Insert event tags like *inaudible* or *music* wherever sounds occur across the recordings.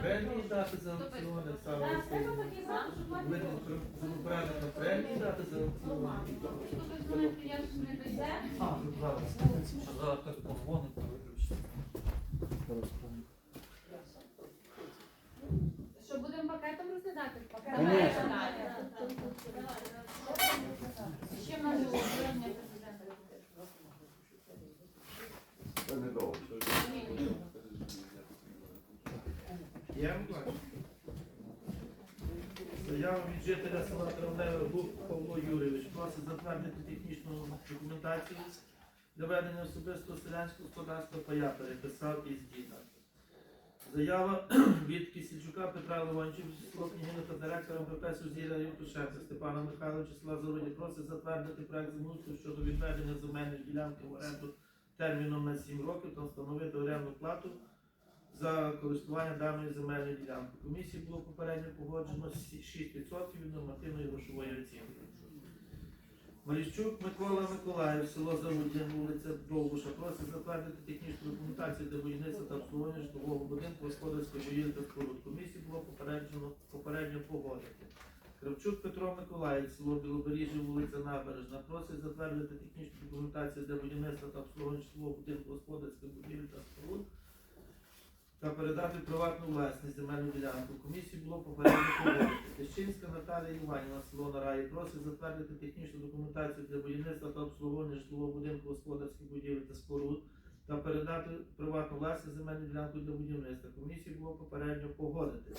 Премії дати за великий гроші. землепорядник премії дати за? А, зараз. Зараз хтось позвонить, то виключити. Що будемо пакетом розглядати? Конечно. Ще в нас було звернення президента. Це недовго. Ні, ні. Я вам бачу. Від жителя села Травневе Гук Павло Юрійович просить затвердити технічну документацію для ведення особистого селянського господарства пая переписав із діда. Заява *clears throat* від Кисельчука Петра Леончів, село Княгини та директором ПП Сузір'я Євтушенка Степана Михайловича села Заводі просить затвердити проект землеустрою щодо відведення земельної ділянки в оренду терміном на 7 років та встановити орендну плату за користування даною земельною ділянкою. Комісії було попередньо погоджено сі- 6% від нормативної грошової оцінки. Маріщук Микола Миколаїв, село Заводя, вулиця Довбуша, просить затвердити технічну документацію для будівництва та обслуговування житлового будинку господарської та споруд. Комісії було попереджено попередньо погодити. Кравчук Петро Миколаїв, село Білобережжя, вулиця Набережна, просить затвердити технічну документацію для будівництва та обслуговування житлового будинку господарської будівлі та споруд та передати приватну власність земельну ділянку. Комісії було попередньо погодити. Тищинська Наталія Іванівна, село Нараї, просить затвердити технічну документацію для будівництва та обслуговування житлового будинку господарських будівель та споруд та передати приватну власність земельну ділянку для будівництва. Комісії було попередньо погодити.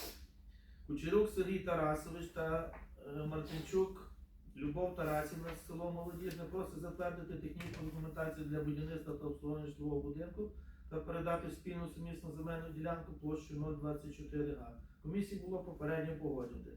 Кучерук Сергій Тарасович та е, Мартинчук Любов Тарасівна з село Молодіжне просить затвердити технічну документацію для будівництва та обслуговування житлового будинку та передати спільну сумісну земельну ділянку площею 024 га. Комісії було попередньо погодити.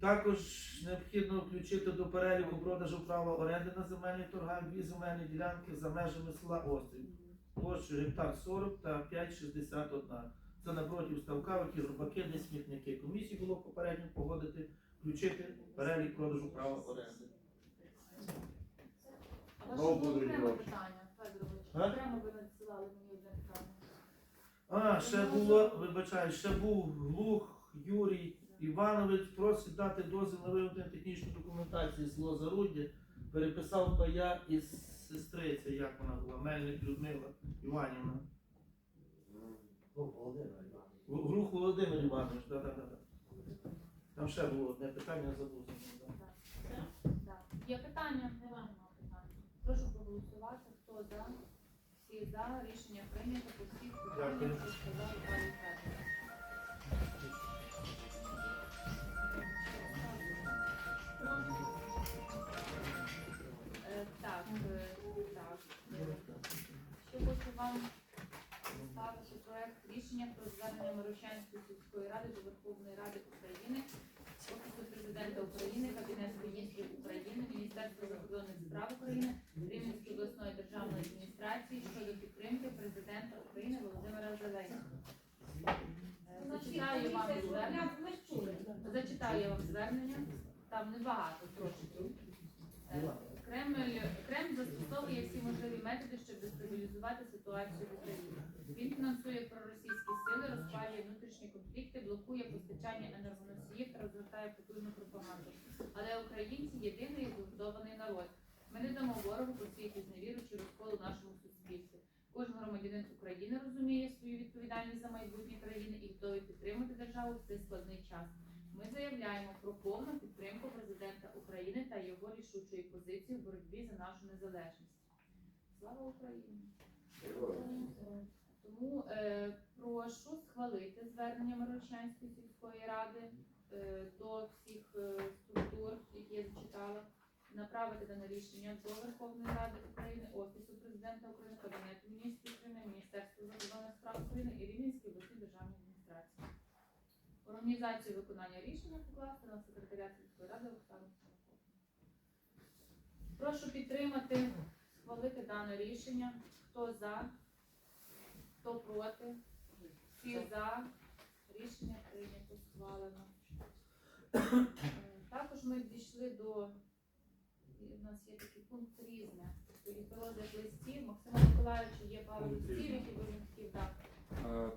Також необхідно включити до переліку продажу права оренди на земельних торгах дві земельні ділянки за межами села Острів. Площею гектар 40 та 5,61. Це напроти ставка, які рубаки, де смітники. Комісії було попередньо погодити, включити перелік продажу права оренди. Ваше Ну, було будуть питання, Федорович. Окремо ви надсилали. А, ще було, вибачаю, ще був Глух Юрій Іванович, просить дати дозвіл на виготовлення технічної документації село Заруддя. Переписав пая із сестриці, як вона була, Мельник Людмила Іванівна. Глух Володимир Іванович, так, так, так. Там ще було одне питання, забув. Так. Є питання? Немає питання. Прошу проголосувати. Хто за? Всі за. Рішення прийнято по всіх питаннях, що сказав Федорович. Е, Так, е, так. Ще хочу вам поставити проект рішення про звернення Мирощанської сільської ради до Верховної Ради України, Офісу Президента України, Кабінету міністрів України, Міністерства закордонних справ України, Рівненської обласної державної адміністрації щодо підтримки президента України Володимира Зеленського. Е, Зачитаю вам звернення. Зачитаю вам звернення. Там небагато трошки. Е, Кремль, Кремль застосовує всі можливі методи, щоб дестабілізувати ситуацію в Україні. Він фінансує проросійські сили, розпалює внутрішні конфлікти, блокує постачання енергоносіїв та розвертає потужну пропаганду. Але українці єдиний і згуртований народ. Ми не дамо ворогу посіяти зневіру чи розкол у нашому суспільстві. Кожен громадянин України розуміє свою відповідальність за майбутнє країни і готовий підтримати державу в цей складний час. Ми заявляємо про повну підтримку президента України та його рішучої позиції в боротьбі за нашу незалежність. Слава Україні! Тому е, прошу схвалити звернення Мирошанської сільської ради е, до всіх е, структур, які я зачитала, направити дане рішення до Верховної Ради України, Офісу президента України, Кабінету міністрів України, Міністерства закордонних справ України і Рівненській обласній державній. Організацію виконання рішення покласти на секретаріат сільської ради Оксану Сорокову. Прошу підтримати, схвалити дане рішення. Хто за? Хто проти? Всі за. Рішення прийнято, схвалено. Е, Також ми дійшли до у нас є такий пункт різне. Тобто розгляд листів. Максима Миколаївича є пару листів, які би він хотів дати. Е,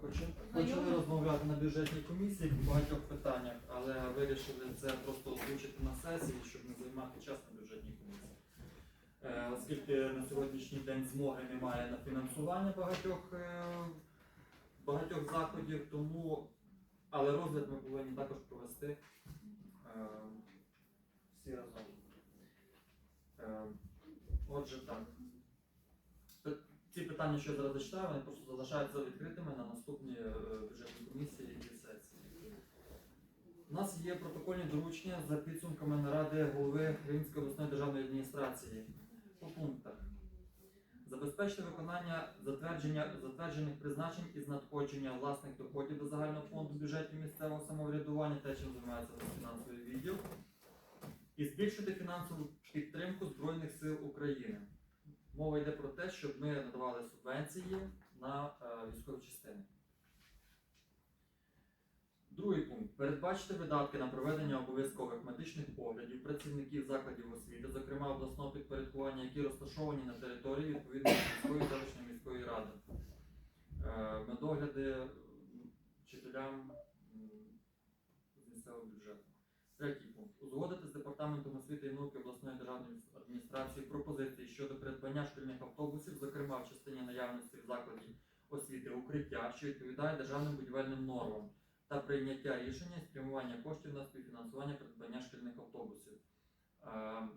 Почали розмовляти на бюджетній комісії по багатьох питаннях, але вирішили це просто озвучити на сесії, щоб не займати час на бюджетній комісії. Е, Оскільки на сьогоднішній день змоги немає на фінансування багатьох, е, багатьох заходів, тому але розгляд ми повинні також провести е, всі разом. Е, Отже, так. Ці питання, що я зараз зачитаю, вони просто залишаються відкритими на наступні е, бюджетні комісії і сесії. У нас є протокольні доручення за підсумками наради голови Рівненської обласної державної адміністрації по пунктах. Забезпечити виконання затвердження затверджених призначень із надходження власних доходів до загального фонду бюджетів місцевого самоврядування, те, чим займається фінансовий відділ, і збільшити фінансову підтримку Збройних сил України. Мова йде про те, щоб ми надавали субвенції на е, військові частини. Другий пункт. Передбачити видатки на проведення обов'язкових медичних оглядів працівників закладів освіти, зокрема обласного підпорядкування, які розташовані на території відповідної міської селищної міської ради. Е, Медогляди вчителям з місцевого бюджету. Третій пункт. Узгодити з департаментом освіти і науки обласної державної адміністрації пропозиції щодо придбання шкільних автобусів, зокрема в частині наявності в закладі освіти укриття, що відповідає державним будівельним нормам, та прийняття рішення спрямування коштів на співфінансування придбання шкільних автобусів. Е,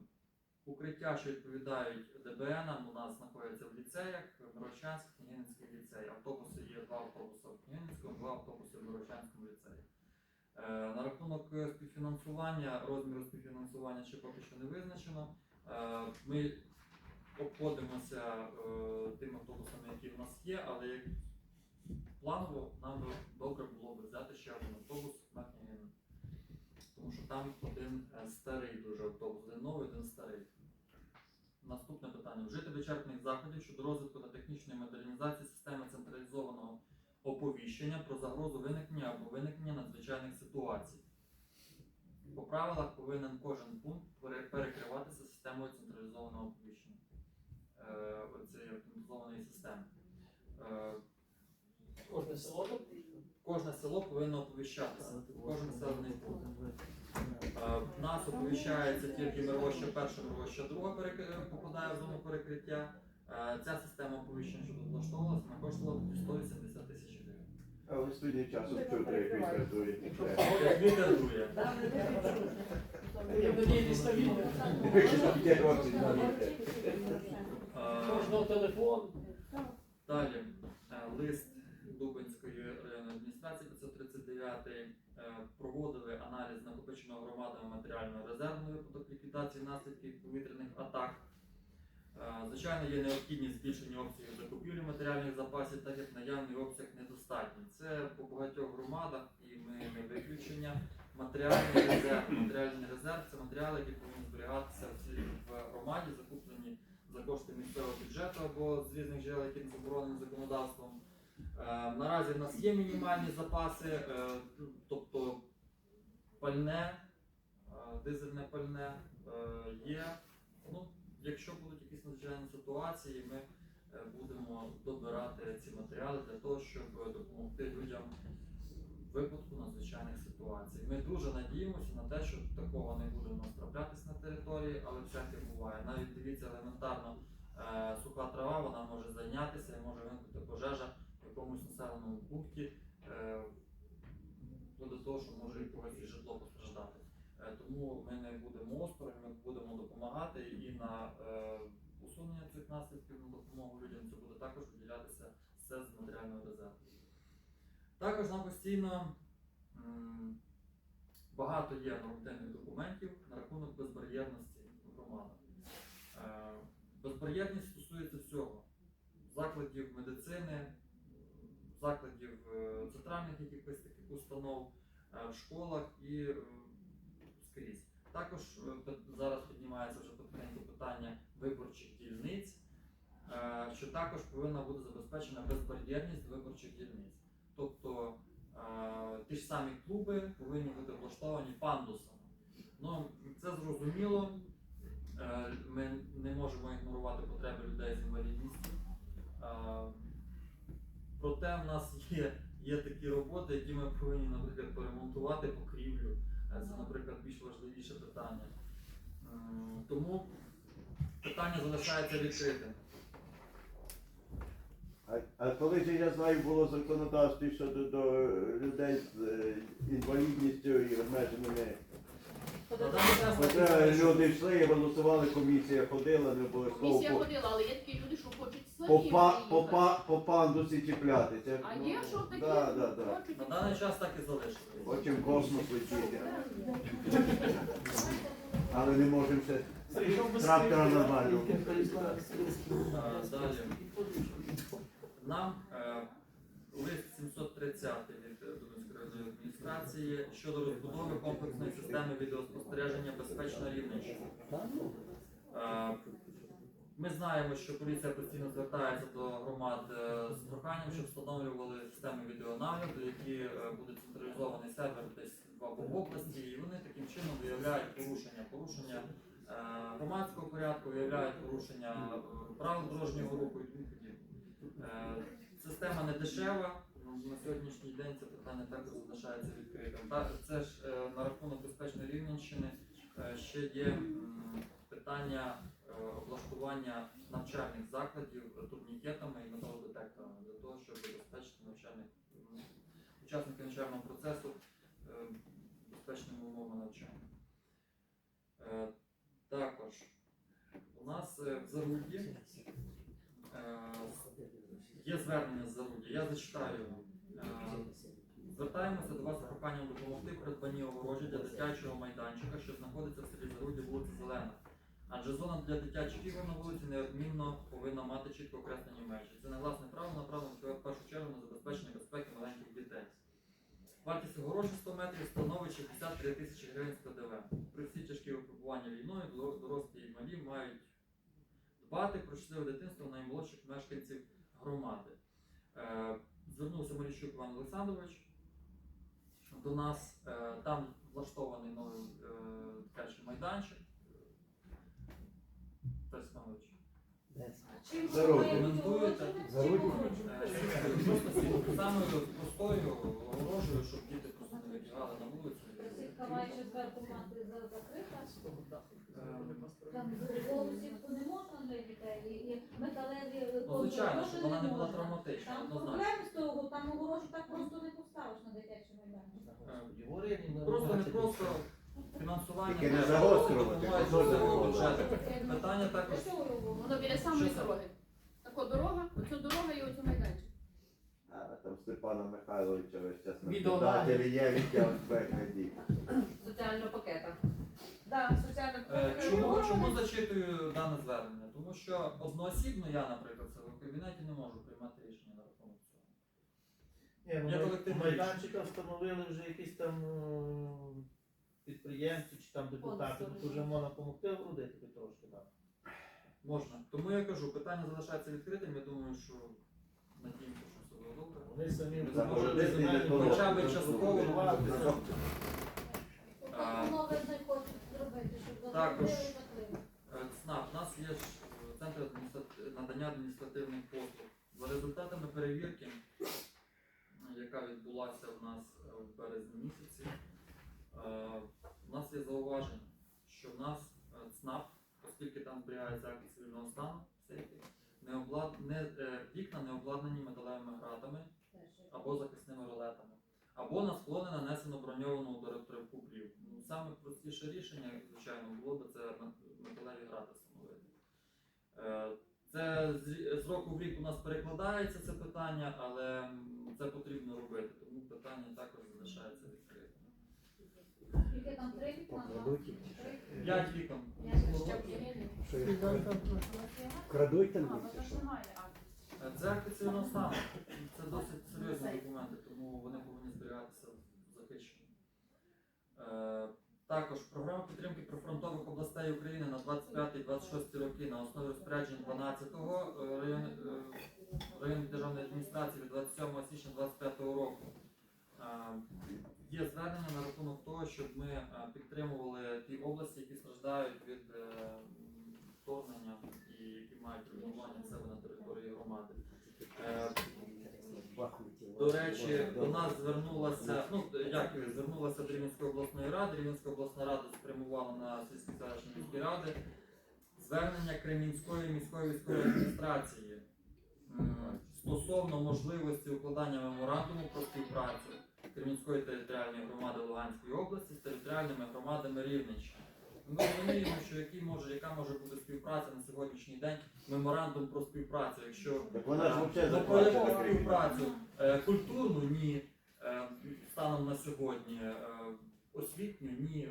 Укриття, що відповідають ДБН, у нас знаходяться в ліцеях, Мирочанськ, Княгининський ліцей. Автобуси є два автобуси в Княгининському, два автобуси в Мирочанському ліцеї. Е, На рахунок співфінансування, розміру співфінансування ще поки що не визначено. Е, Ми обходимося е, тими автобусами, які в нас є, але як планово нам добре було б взяти ще один автобус на Княгинин. Тому що там один е, старий дуже автобус, один новий, один старий. Наступне питання. Вжити вичерпних заходів щодо розвитку та технічної модернізації системи централізованого оповіщення про загрозу виникнення або виникнення надзвичайних ситуацій. По правилах повинен кожен пункт перекриватися системою централізованого оповіщення. Е, оцієї автоматизованої системи. Е, Кожне село? Кожне село повинно оповіщатися. Кожен населений пункт. Е, В нас оповіщається тільки Миргоща перша, Миргоща друга попадає в зону перекриття. Ця система оповіщення, що тут влаштовувалася, вона коштувала 180 тисяч гривень. Але студії часу чути, як він. Як телефон. Далі е, лист Дубинської районної адміністрації 539 е, проводили аналіз накопиченого громадами матеріального резерву на ліквідації наслідків повітряних атак. Е, Звичайно, є необхідність збільшення обсягів закупівлі матеріальних запасів, так як наявний обсяг недостатній. Це по багатьох громадах і ми не виключення. Матеріальний резерв. Матеріальний резерв це матеріали, які повинні зберігатися в громаді, закуплені за кошти місцевого бюджету або з різних джерел, які не заборонені законодавством. Е, Наразі в нас є мінімальні запаси, е, тобто пальне, дизельне пальне є. Якщо будуть якісь надзвичайні ситуації, ми е, будемо добирати ці матеріали для того, щоб допомогти людям в випадку надзвичайних ситуацій. Ми дуже надіємося на те, що такого не буде у нас траплятися на території, але всяке буває. Навіть дивіться елементарно е, суха трава, вона може зайнятися і може виникнути пожежа в якомусь населеному пункті, е, до того, що може і когось житло Тому ми не будемо осторонь, ми будемо допомагати і на е, усунення цих наслідків, на допомогу людям це буде також виділятися все з матеріального резерву. Також нам постійно багато є нормативних документів на рахунок безбар'єрності в громадах. Е, Безбар'єрність стосується всього: закладів медицини, закладів е, центральних якихось таких установ, е, в школах і е, скрізь. Також е, зараз піднімається вже потихеньку питання виборчих дільниць, е, що також повинна бути забезпечена безбар'єрність виборчих дільниць. Тобто е, ті ж самі клуби повинні бути влаштовані пандусами. Ну, це зрозуміло. Ми не можемо ігнорувати потреби людей з інвалідністю. Проте в нас є є такі роботи, які ми повинні, наприклад, поремонтувати покрівлю. Е, Це, наприклад, більш важливіше питання. Тому питання залишається відкритим. А, а ж я знаю, було законодавство щодо до людей з е, інвалідністю і обмеженими. Залишилось. люди йшли і голосували, комісія ходила, не обов'язково Комісія по, ходила, але є такі люди, що хочуть самі по, па, приїхати. по, па, по пандусі чіплятися. А є, що такі Да, да, да. хочуть. На даний час так і залишилось. Хочемо в космос летіти. Але не можемо ще. Трактора нормально. Далі. Нам е, лист 730 від е, Дубинської районної адміністрації щодо розбудови комплексної системи відеоспостереження безпечна Рівненщина. Е, Ми знаємо, що поліція постійно звертається до громад е, з проханням, щоб встановлювали системи відеонагляду, які е, буде централізований сервер десь або в області, і вони таким чином виявляють порушення, порушення громадського порядку, виявляють порушення правил дорожнього руху і тому подібне. Система не дешева. На сьогоднішній день це питання також залишається відкритим. Та- Це ж е, на рахунок безпечної рівненщини е, ще є питання е, облаштування навчальних закладів турнікетами і металодетекторами для того, щоб забезпечити навчальних учасників навчального процесу е, безпечними умовами навчання. Також у нас в Зарудді е, є звернення з Зарудді. Я зачитаю. Е, Звертаємося до вас проханням допомогти придбанні огорожі для дитячого майданчика, що знаходиться в селі Зарудді, вулиця Зелена. Адже зона для дитячих ігор на вулиці неодмінно повинна мати чітко окреслені межі. Це негласне право направлено в першу чергу на забезпечення безпеки маленьких дітей. Вартість огорожі 100 метрів становить 63 тисячі гривень з ПДВ. При всі тяжкі випробування війною дорослі і малі мають дбати про щасливе дитинство наймолодших мешканців громади. Е, Звернувся Маріщук Іван Олександрович до нас. Е, Там влаштований новий дитячий майданчик. Е, самою простою огорожею, щоб діти просто не вибігали на вулицю. Має ще мати закрита. Там голову сітку не можна для дітей. І, і металеві Ну, звичайно, щоб вона не була травматична, Там однозначно. проблеми з того, там огорожу так просто не поставиш на дитячий майданчик. Е, Просто не просто фінансування. Тільки не цього не бюджету. Питання також. Воно біля самої Що це? дороги. Така дорога, оцю дорога і оцю майданчик. А там Степана Михайловича весь час наблюдателі є відтяг вигляді. соціального пакета. Да, соціальна Е, Чому, чому зачитую дане звернення? Тому що одноосібно я, наприклад, в в кабінеті не можу приймати рішення на рахунок цього. Ні, ну, майданчика встановили вже якісь там е, підприємці чи там депутати, Спонсори. то вже можна допомогти огородити хоч трошки. Так. Можна. Тому я кажу, питання залишається відкритим. Я думаю, що надіємося, що все буде добре. Вони самі Ми не. Хоча б частково. Нове не хочуть зробити, щоб Також. Е, ЦНАП, у нас є е, центр надання адміністративних послуг. За результатами перевірки, яка відбулася в нас е, в березні місяці, у нас є зауваження, що в нас ЦНАП, оскільки там зберігається акт цивільного стану, не облад... не, вікна не обладнані металевими гратами або захисними ролетами. Або на склони нанесено броньовану ударотривку плівку. Саме простіше рішення, звичайно, було б це на- металеві грати встановити. Е, Це з року в рік у нас перекладається це питання, але це потрібно робити, тому питання також залишається відкритим. Скільки там три вікна? П'ять вікон. Крадуть бо це акти цивільного стану. Це досить серйозні документи, тому вони повинні зберігатися Також програма підтримки прифронтових областей України на 25-26 роки на основі розпоряджень 12-го е, район, е, державної адміністрації від 27 січня 2025 року. Е, Є звернення на рахунок того, щоб ми е, підтримували ті області, які страждають від е, вторгнення і які мають руйнування себе на території громади. До речі, до нас звернулася, ну як звернулася до Рівненської обласної ради. Рівненська обласна рада спрямувала на сільські селищні міські ради звернення Кремінської міської військової адміністрації стосовно можливості укладання меморандуму про співпрацю Кремінської територіальної громади Луганської області з територіальними громадами Рівненщини. Ми розуміємо, що які може, яка може бути співпраця на сьогоднішній день меморандум про співпрацю, якщо Так вона ж взагалі Ну, про яку Кремінь. співпрацю? Е, Культурну ні. Е, Станом на сьогодні. Е, Освітню ні.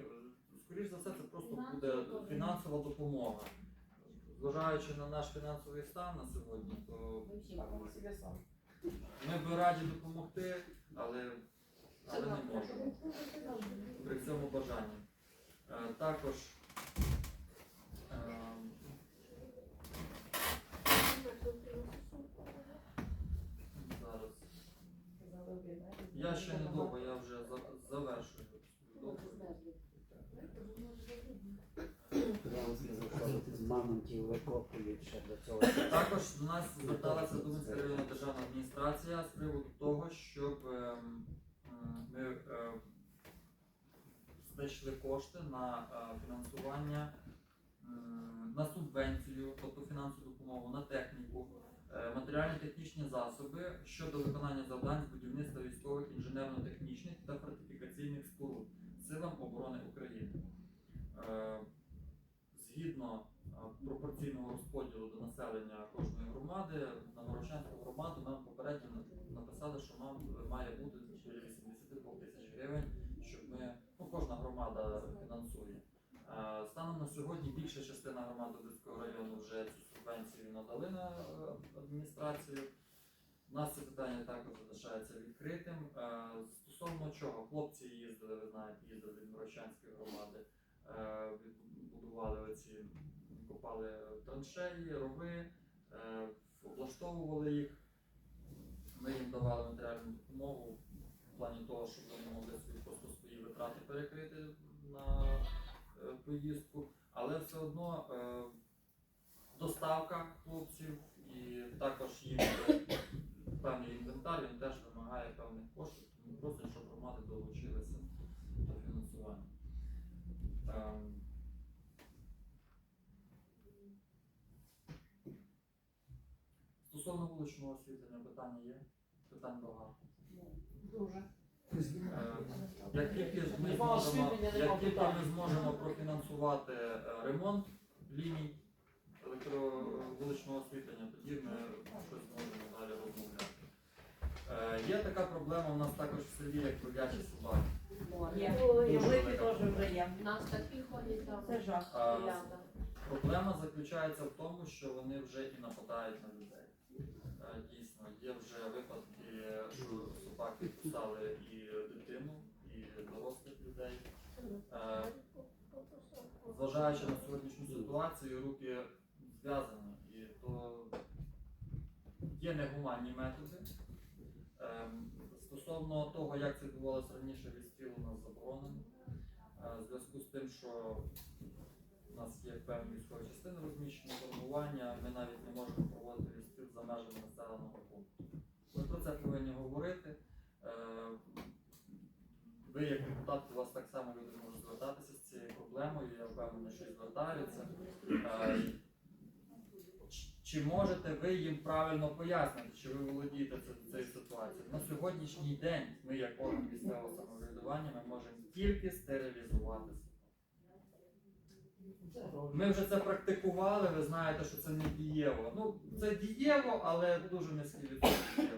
Скоріше за все, це просто буде фінансова допомога. Зважаючи на наш фінансовий стан на сьогодні, то ми б раді допомогти, але, але не можемо. При цьому бажанні. Е, Також е, зараз. Я ще не довго, я вже завершую. Також до нас зверталася Думанська районна державна адміністрація з приводу того, щоб ем, ми е, знайшли кошти на е, фінансування, на субвенцію, тобто фінансову допомогу, на техніку, е, матеріально-технічні засоби щодо виконання завдань з будівництва військових інженерно-технічних та фортифікаційних споруд силам оборони України. Е, Згідно пропорційного розподілу до населення кожної громади на Морошенську громаду нам попередньо написали, що нам має бути біля 82 тисяч гривень, кожна громада фінансує. Е, Станом на сьогодні більша частина громад Дубицького району вже цю субвенцію надали на е, адміністрацію. У нас це питання також залишається відкритим. Е, Стосовно чого хлопці їздили, ви знаєте, їздили від Морощанської громади, е, від- будували оці, копали траншеї, рови, облаштовували їх. Ми їм давали матеріальну допомогу в плані того, щоб вони могли витрати перекрити на е, поїздку, але все одно е, доставка хлопців і також їм певний інвентар, він теж вимагає певних коштів, тому просять, щоб громади долучилися до фінансування. Ем, Стосовно вуличного освітлення питання є? Питань багато. Дуже. Як тільки ми зможемо, як тільки ми зможемо профінансувати е, ремонт ліній електровуличного освітлення, тоді ми щось зможемо далі розмовляти. Е, Є така проблема у нас також в селі, як бродячі собаки. Є. Дуже І великі теж вже є. Нас такі ходять там. Це жах. А, Ребята. Проблема заключається в тому, що вони вже і нападають на людей. Е, Дійсно, є вже випадки, що собаки кусали і людей. Е, Зважаючи на сьогоднішню ситуацію, руки зв'язані, і то є негуманні методи. Ем, Стосовно того, як це відбувалося раніше, відстріл у нас заборонений. Е, В зв'язку з тим, що у нас є певні військові частини розміщені формування, ми навіть не можемо проводити відстріл за межами населеного пункту. Ми про це повинні говорити. Ви, як депутат, у вас так само люди можуть звертатися з цією проблемою, я впевнений, що звертаються. Е, чи- можете ви їм правильно пояснити, чи ви володієте цією ситуацією? На сьогоднішній день ми, як орган місцевого самоврядування, ми можемо тільки стерилізувати собак. Ми вже це практикували, ви знаєте, що це не дієво. Ну, це дієво, але дуже низький відсоток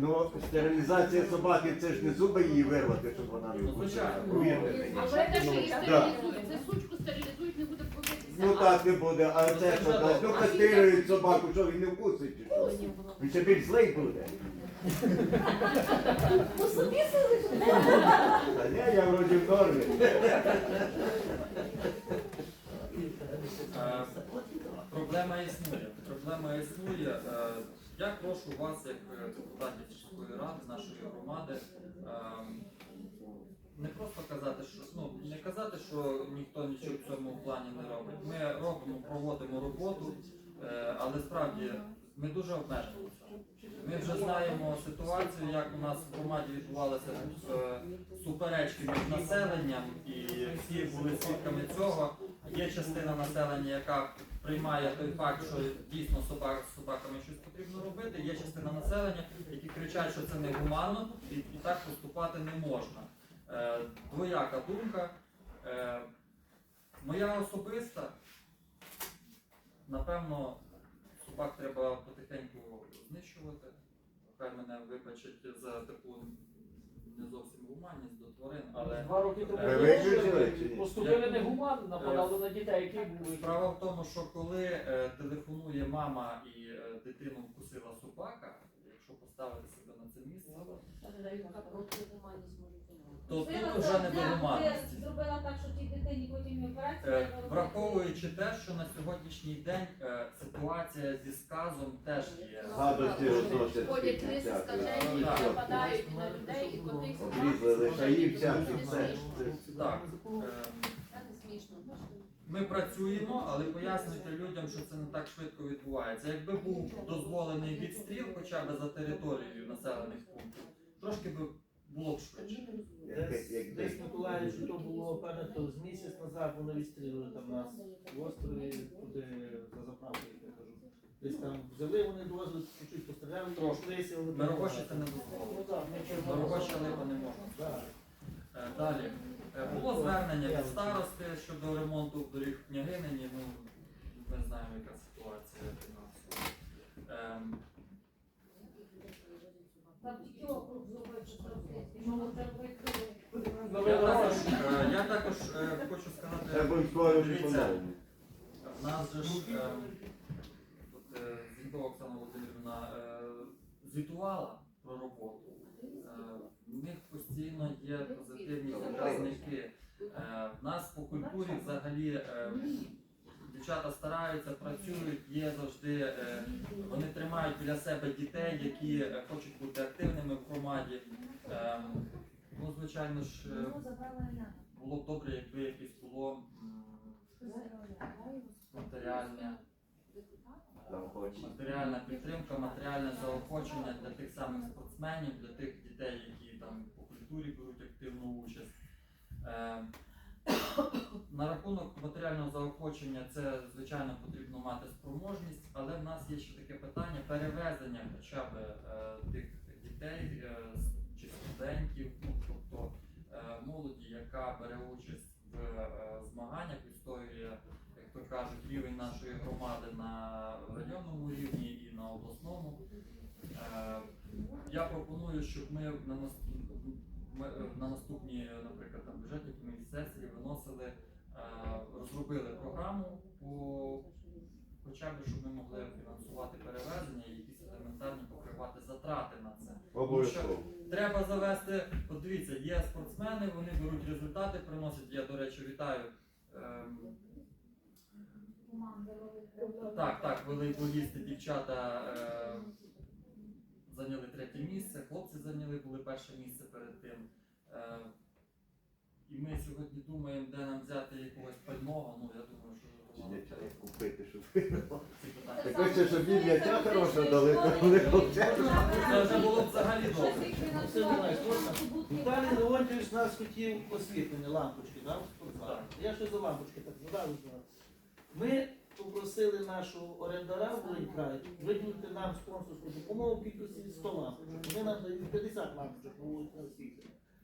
Ну, стерилізація собаки це ж не зуби її вирвати, щоб вона не Ну, звичайно. Повірте мені. А вже те, що їх Да. стерилізують, це сучку стерилізують, не буде побитися. Ну так не буде, а це що дасть? Ну кастрирують собаку, що він не вкусить чи що? Він ще більш злий буде. Та ні, я вроді в нормі. Е, Проблема існує. Проблема існує. Е, Я прошу вас, як е, депутатів сільської ради, нашої громади, е, не просто казати, що ну не казати, що ніхто нічого в цьому плані не робить. Ми робимо, проводимо роботу, е, але справді Ми дуже обмежені. Ми вже знаємо ситуацію, як у нас в громаді відбувалися е, суперечки між населенням, і всі були свідками цього. Є частина населення, яка приймає той факт, що дійсно собак з собаками щось потрібно робити. Є частина населення, які кричать, що це негуманно і, і так поступати не можна. Е, двояка думка. Е, моя особиста, напевно, собак треба потихеньку знищувати. Хай мене вибачать за таку не зовсім гуманність до тварин, але Два роки тому Ви виключили чи ні? поступили негуманно, нападали на дітей, які були. Справа в тому, що коли е, телефонує мама і е, дитину вкусила собака, якщо поставити себе на це місце, то тут вже не до я гуманності. зробила так, що тій дитині потім і операцію Е, треба робити. Враховуючи те, що на сьогоднішній день е, ситуація зі сказом теж є. Гадості розносять. Ходять риси скажені, Так. нападають і на людей, і коти. Обрізали шаї, всякі, все. Так. Е, не смішно. Ми працюємо, але пояснюйте людям, що це не так швидко відбувається. Якби був дозволений відстріл хоча б за територією населених пунктів, трошки би б Десь, як десь десь. Миколаївич, то було певне, то з місяць назад вони відстрілили там нас в острові, туди за заправкою, я кажу. Десь там взяли, вони довозили, чуть-чуть постріляли, Трошки. висіли. Мирогощі це не дозволено. Мирогоща липа не можна. Так. Е, Далі. Е, Було звернення від старости щодо ремонту доріг в княгинині. Ну, ми знаємо, яка ситуація фінансова. Ем, Там тільки округ зробив, що зробити. Що це робити? Я також, е, я також е, хочу сказати. Дивіться, по-новому. В нас же ж е, от, е, Зінкова Оксана Володимирівна е, звітувала про роботу. Е, в них постійно є позитивні показники. Е, в нас по культурі взагалі е, дівчата стараються, працюють, є завжди, е, вони тримають біля себе дітей, які е, хочуть бути активними в громаді. Е, ну, звичайно ж, е, було б добре, якби якесь було. матеріальне, матеріальна підтримка, матеріальне заохочення для тих самих спортсменів, для тих дітей, які там по культурі беруть активну участь. На рахунок матеріального заохочення це звичайно потрібно мати спроможність, але в нас є ще таке питання перевезення хоча б е, тих дітей е, чи студентів, ну тобто е, молоді, яка бере участь в е, змаганнях, відстоює, як то кажуть, рівень нашої громади на районному рівні і на обласному. Е, Я пропоную, щоб ми на нас- ми, е, на наступній, наприклад, на бюджетній комісії сесії виносили, е, розробили програму по хоча б, щоб ми могли фінансувати перевезення і якісь елементарні покривати затрати на це. Обов'язково. Треба завести, от дивіться, є спортсмени, вони беруть результати, приносять. Я, до речі, вітаю. Ем, так, так, волейболісти, дівчата е, зайняли третє місце, хлопці зайняли були перше місце перед тим. Е, і ми сьогодні думаємо, де нам взяти якогось пального. Ну, я думаю, що купити, щоб ці питання. Так ось, щоб їм м'яча хороша дали, то вони хлопця. Це вже було б взагалі добре. Віталій Леонтьович нас хотів освітлення, лампочки, да, в спортзалі. Так. Я ще за лампочки так задав. Ми попросили нашого орендара в Волинькраї виділити нам спонсорську допомогу в кількості 100 лампочок. Вони нам дають 50 лампочок.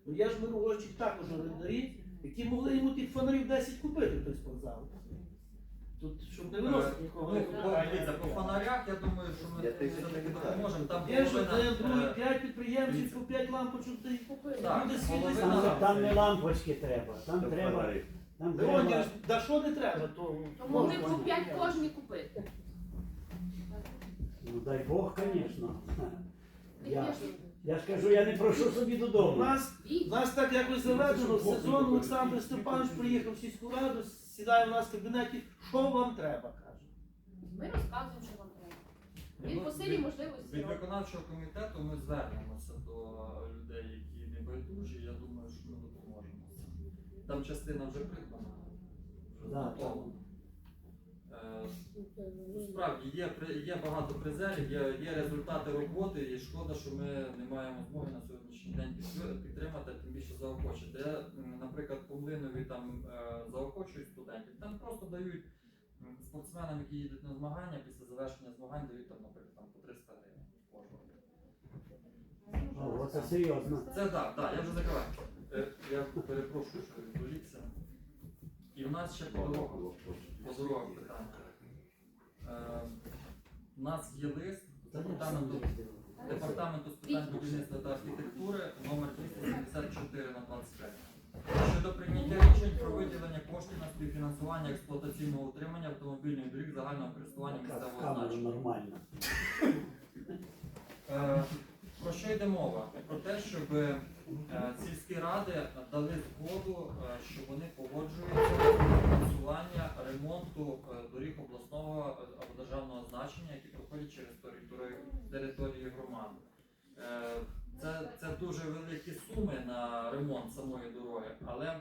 Ну я ж Мирогощик також орендарі, які могли йому тих фонарів 10 купити в той спортзал. Тут, щоб не виносити нікого. Ну, по, по фонарях, я думаю, що ми все-таки допоможемо. Там Є ж половина, один, другий, е, п'ять підприємців по 5 лампочок та й купили. Так, Люди половина- Там, там не лампочки треба, там треба, фонарі. там Леонтій, треба. да що не треба, то Тому ми по п'ять кожні купити. Ну дай Бог, звісно. Я, я ж кажу, я не прошу собі У додому. нас, у нас так якось заведено, в сезон Олександр Степанович приїхав в сільську раду, сідає у нас в кабінеті, що вам треба, каже. Ми розказуємо, що вам треба. Він по силі можливості. Від робить. виконавчого комітету ми звернемося до людей, які не байдужі. Я думаю, що ми допоможемо. з цим. Там частина вже придбана. Да, готова. Е, Справді є, є багато призерів, є, є результати роботи, і шкода, що ми не маємо змоги на сьогоднішній день підтримати, тим більше заохочити. Я, наприклад, по Млинові там е, заохочують студентів, там просто дають спортсменам, які їдуть на змагання, після завершення змагань дають там, наприклад, там, по 300 гривень кожного. О, це серйозно. Це так, так, я вже закриваю. Е, Я перепрошую, що відволікся. І в нас ще по дорогах, по питання. Е, У нас є лист департаменту, департаменту з питань будівництва та архітектури номер 274 на 25 щодо прийняття рішень про виділення коштів на співфінансування експлуатаційного утримання автомобільних доріг загального користування місцевого значення. Е, Про що йде мова? Про те, щоб е, сільські ради дали згоду, е, що вони погоджуються на фінансування ремонту е, доріг обласного або державного значення, які проходять через територію, території громад. Е, Це, це дуже великі суми на ремонт самої дороги, але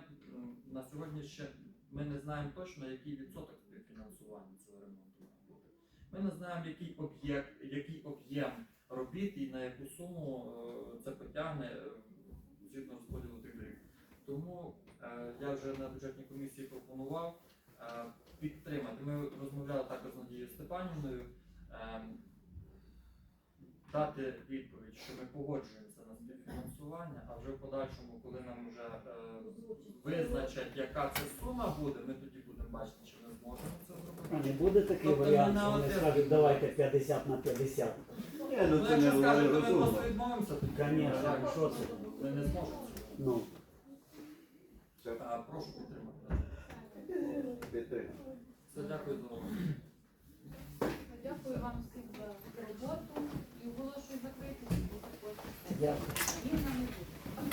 на сьогодні ще ми не знаємо точно, який відсоток співфінансування цього ремонту бути. Ми не знаємо, який об'єкт, який об'єм робіт і на яку суму е, це потягне е, згідно розподілу тих доріг. Тому е, я вже на бюджетній комісії пропонував підтримати. Ми розмовляли також з Надією Степанівною. Дати відповідь, що ми погоджуємося на співфінансування, а вже в подальшому, коли нам вже визначать, яка це сума буде, ми тоді будемо бачити, чи ми це зробити. А не буде такий Тобто варіант, що вони скажуть, давайте 50 на 50. Ні, Ну, ну це якщо не скажете, ми розумно. просто відмовимося, тоді Конечно, е, що це? ми не зможемо. Ну, А, прошу підтримати. Підтримуємо. Все, дякую за увагу. Дякую вам всім за роботу і оголошую закритим. дякую.